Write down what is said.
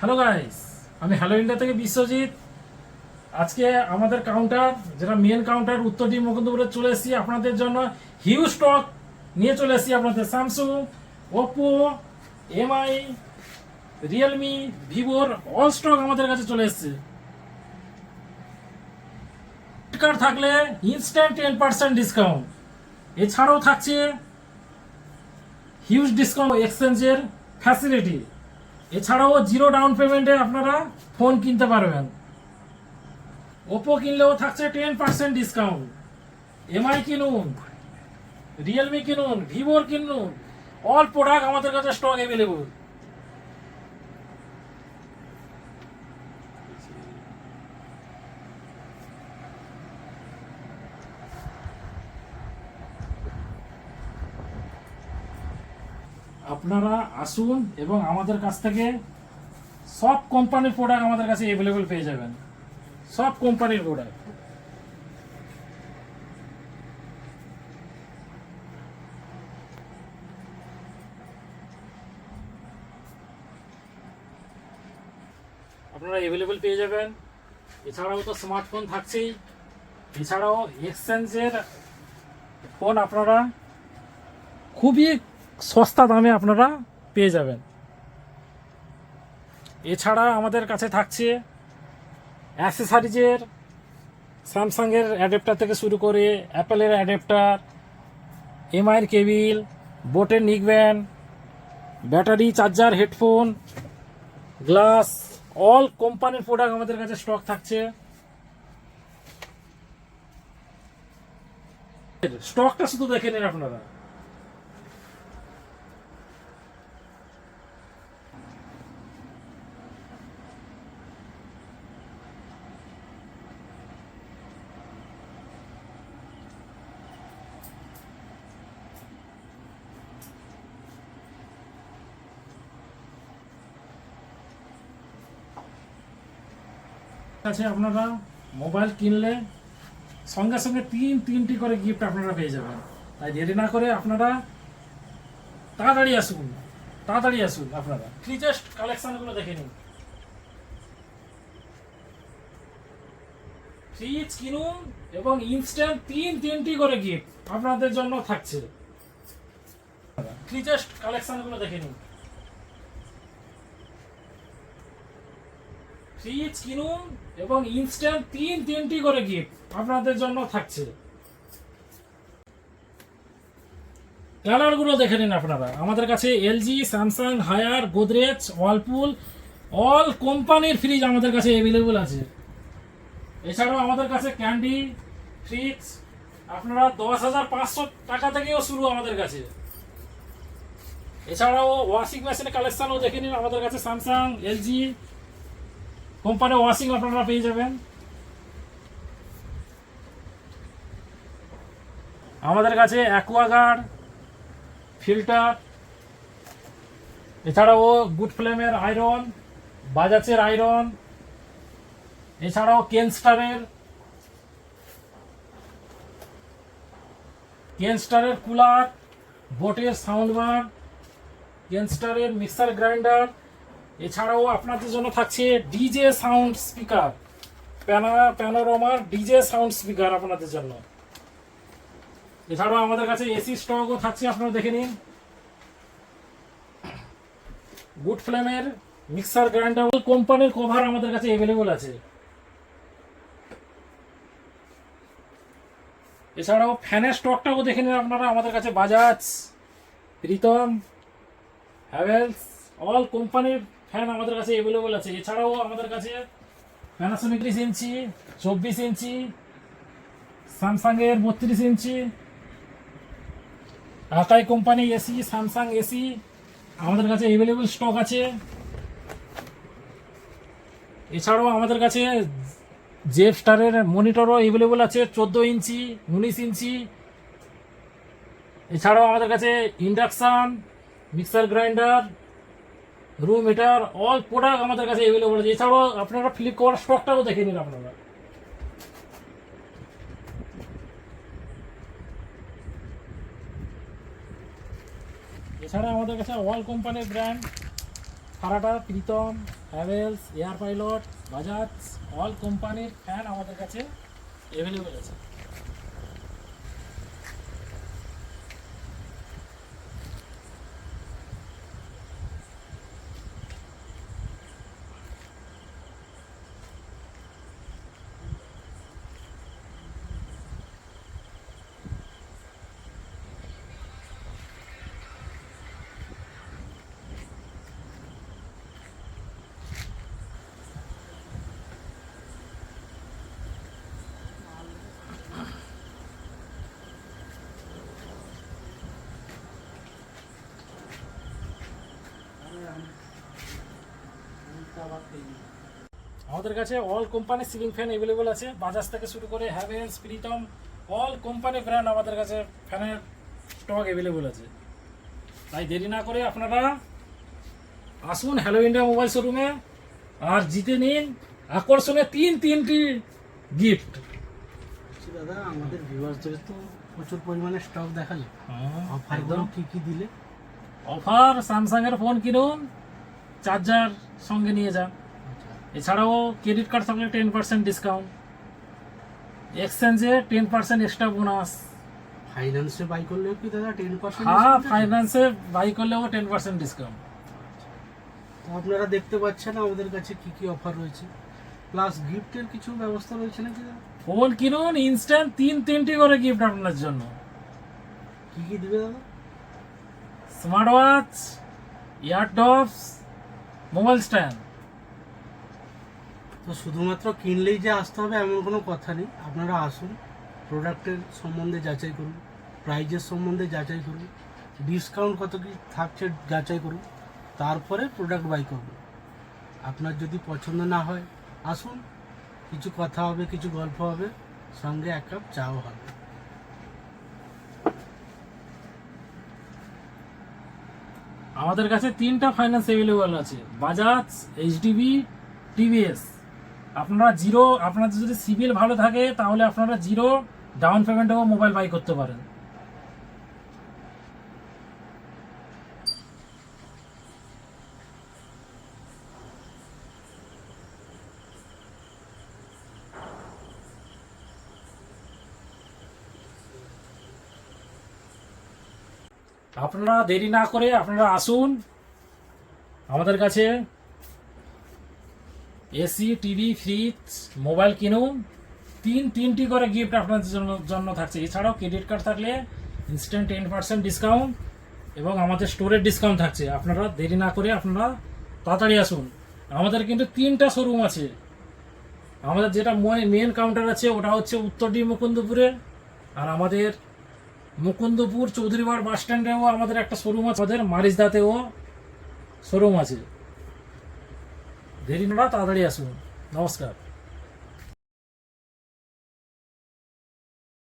Hello guys আমি hello India থেকে বিশ্বজিৎ। আজকে আমাদের কাউন্টার যেটা মেন কাউন্টার উত্তর দিক মুকুন্দপুরে চলে এসেছি আপনাদের জন্য। হিউজ স্টক নিয়ে চলে এসেছি আপনাদের স্যামসুং ওপো এমআই রিয়েলমি ভিভোর অল স্টক আমাদের কাছে চলে এসেছে। কার্ড থাকলে ইনস্ট্যান্ট টেন পার্সেন্ট ডিসকাউন্ট এছাড়াও থাকছে হিউজ ডিসকাউন্ট এক্সচেঞ্জের ফ্যাসিলিটি এছাড়াও জিরো ডাউন পেমেন্টে আপনারা ফোন কিনতে পারবেন। ওপো কিনলেও থাকছে টেন পার্সেন্ট ডিসকাউন্ট এমআই কিনুন রিয়েলমি কিনুন ভিভোর কিনুন অল প্রোডাক্ট আমাদের কাছে স্টক অ্যাভেলেবল আপনারা আসুন এবং আমাদের কাছ থেকে সব কোম্পানির প্রোডাক্ট আমাদের কাছে অ্যাভেলেবল পেয়ে যাবেন। সব কোম্পানির প্রোডাক্ট আপনারা অ্যাভেলেবেল পেয়ে যাবেন। এছাড়াও তো স্মার্টফোন থাকছেই। এছাড়াও এক্সচেঞ্জের ফোন আপনারা খুবই সস্তা দামে আপনারা পেয়ে যাবেন। এছাড়া আমাদের কাছে থাকছে অ্যাক্সেসারিজের, স্যামসাংয়ের অ্যাডাপ্টার থেকে শুরু করে অ্যাপেলের অ্যাডাপ্টার, এমআইয়ের কেবিল, বোটের neckband, battery, charger, headphone, glass, all কোম্পানির প্রোডাক্ট আমাদের কাছে স্টক থাকছে। স্টকটা শুধু দেখে নিন আপনারা। কাছে আপনারা মোবাইল কিনলে সঙ্গে সঙ্গে তিন, তিনটি করে গিফট আপনারা পেয়ে যাবেন। তাই দেরি না করে আপনারা তাড়াতাড়ি আসুন তাড়াতাড়ি আসুন আপনারা। ফ্রিজেস্ট কালেকশনগুলো দেখে নিন। ফ্রিজ কিনুন এবং ইনস্ট্যান্ট তিন, তিনটি করে গিফট আপনাদের জন্য থাকছে। ফ্রিজেস্ট কালেকশনগুলো দেখে নিন। ফ্রিজ কিনুন এবং ইনস্ট্যান্ট তিন তিনটি করে গিফট আপনাদের জন্য থাকছে। কালারগুলো দেখে নিন আপনারা। আমাদের কাছে LG Samsung Haier Godrej Whirlpool all কোম্পানির ফ্রিজ আমাদের কাছে অ্যাভেলেবল আছে। এছাড়াও আমাদের কাছে ক্যান্ডি ফ্রিজ আপনারা দশ হাজার পাঁচশো টাকা থেকেও শুরু আমাদের কাছে। এছাড়াও ওয়াশিং মেশিনের কালেকশনও দেখে নিন আমাদের কাছে স্যামসাং এলজি কোম্পানি ওয়াশিং আপনারা পেয়ে যাবেন। আমাদের কাছে অ্যাকোয়াগার্ড ফিল্টার এছাড়াও গুড ফ্লেমের আয়রন বাজাজের আয়রন এছাড়াও কেনস্টারের কেনস্টারের কুলার বোটের সাউন্ড বার কেনস্টারের মিক্সার গ্রাইন্ডার এছাড়াও আপনাদের জন্য থাকছে ডিজে সাউন্ড স্পিকার প্যানা, প্যানোরমার ডিজে সাউন্ড স্পিকার আপনাদের জন্য। এছাড়াও আমাদের কাছে এসি স্টকও থাকছে, আপনারা দেখে নিন। গুড ফ্লেমের মিক্সার গ্রাইন্ডার কোম্পানির কভার আমাদের কাছে অ্যাভেলেবল আছে। এছাড়াও ফ্যানের স্টকটাও দেখে নিন আপনারা, আমাদের কাছে বাজাজ প্রীতম হ্যাভেলস অল কোম্পানির ফ্যান আমাদের কাছে অ্যাভেলেবল আছে। এছাড়াও আমাদের কাছে প্যানাসোনিক ত্রিশ ইঞ্চি, চব্বিশ ইঞ্চি স্যামসাংয়ের বত্রিশ inch Akai company AC Samsung AC আমাদের কাছে অ্যাভেলেবল স্টক আছে। এছাড়াও আমাদের কাছে জেফ স্টারের মনিটরও অ্যাভেলেবল আছে, চোদ্দ ইঞ্চি, উনিশ ইঞ্চি। এছাড়াও আমাদের কাছে induction mixer grinder room heater all product আমাদের কাছে অ্যাভেলেবল আছে। এছাড়াও আপনারা ফ্লিপকার্ট স্টকটাও দেখে নিন আপনারা। এছাড়া আমাদের কাছে অল কোম্পানির brand ফারাটা Pritam Havells air pilot Bajaj all কোম্পানির ফ্যান আমাদের কাছে অ্যাভেলেবেল আছে। আমাদের কাছে অল কোম্পানির সিলিং ফ্যান অ্যাভেলেবল আছে। বাজাজ থেকে শুরু করে Havells Pritam all company brand আমাদের কাছে ফ্যানের স্টক অ্যাভেলেবল আছে। তাই দেরি না করে আপনারা আসুন হ্যালো ইন্ডিয়া মোবাইল শোরুমে আর জিতে নিন আকর্ষণে তিন তিনটি গিফট দাদা আমাদের ভিউয়ার্সদের তো প্রচুর পরিমাণে স্টক দেখালে। অফারগুলো কি কি দিলে। অফার স্যামসাং এর ফোন কিনুন। চার্জার সঙ্গে নিয়ে যান এছাড়াও ক্রেডিট কার্ড থাকলে টেন পার্সেন্ট ডিসকাউন্ট এক্সচেঞ্জে টেন পার্সেন্ট এক্সট্রা বোনাস ফাইন্যান্সে বাই করলেও কি দাদা টেন পার্সেন্ট হ্যাঁ ফাইন্যান্সে বাই করলেও টেন পার্সেন্ট ডিসকাউন্ট তো আপনারা দেখতে পাচ্ছেন আমাদের কাছে কি কি অফার রয়েছে। প্লাস গিফটের কিছু ব্যবস্থা রয়েছে নাকি ফোন কিনুন ইনস্ট্যান্ট তিন তিনটি করে গিফট আপনার জন্য। কি কি দিবে দাদা? Smart watch earbuds mobile stand. তো শুধুমাত্র কিনলেই যে আসতে হবে এমন কোনো কথা নেই। আপনারা আসুন, প্রোডাক্টের সম্বন্ধে যাচাই করুন, প্রাইজের সম্বন্ধে যাচাই করুন, ডিসকাউন্ট কত কি থাকছে যাচাই করুন, তারপরে প্রোডাক্ট বাই করুন। আপনার যদি পছন্দ না হয়, আসুন, কিছু কথা হবে, কিছু গল্প হবে, সঙ্গে এক কাপ চাও হবে। আমাদের কাছে তিনটা ফাইন্যান্স অ্যাভেলেবল আছে। বাজাজ এইচডিবি টিভিএস আপনারা জিরো আপনাদের যদি সিভিল ভালো থাকে, তাহলে আপনারা জিরো ডাউন পেমেন্টেও মোবাইল বাই করতে পারেন। আপনারা দেরি না করে আপনারা আসুন। আমাদের কাছে এসি, টিভি, ফ্রিজ, মোবাইল কিনুন। তিন, তিনটি করে গিফট আপনাদের জন্য জন্য থাকছে। এছাড়াও ক্রেডিট কার্ড থাকলে ইনস্ট্যান্ট টেন পার্সেন্ট ডিসকাউন্ট এবং আমাদের স্টোরের ডিসকাউন্ট থাকছে। আপনারা দেরি না করে আপনারা তাড়াতাড়ি আসুন। আমাদের কিন্তু তিনটা শোরুম আছে। আমাদের যেটা মেন কাউন্টার আছে, ওটা হচ্ছে উত্তরডি মুকুন্দপুরে আর আমাদের মুকুন্দপুর চৌধুরীবাড় বাস স্ট্যান্ডেও আমাদের একটা শোরুম আছে। আমাদের মারিসদাতেও শোরুম আছে। দেরি না তাড়াতাড়ি আসুন। নমস্কার।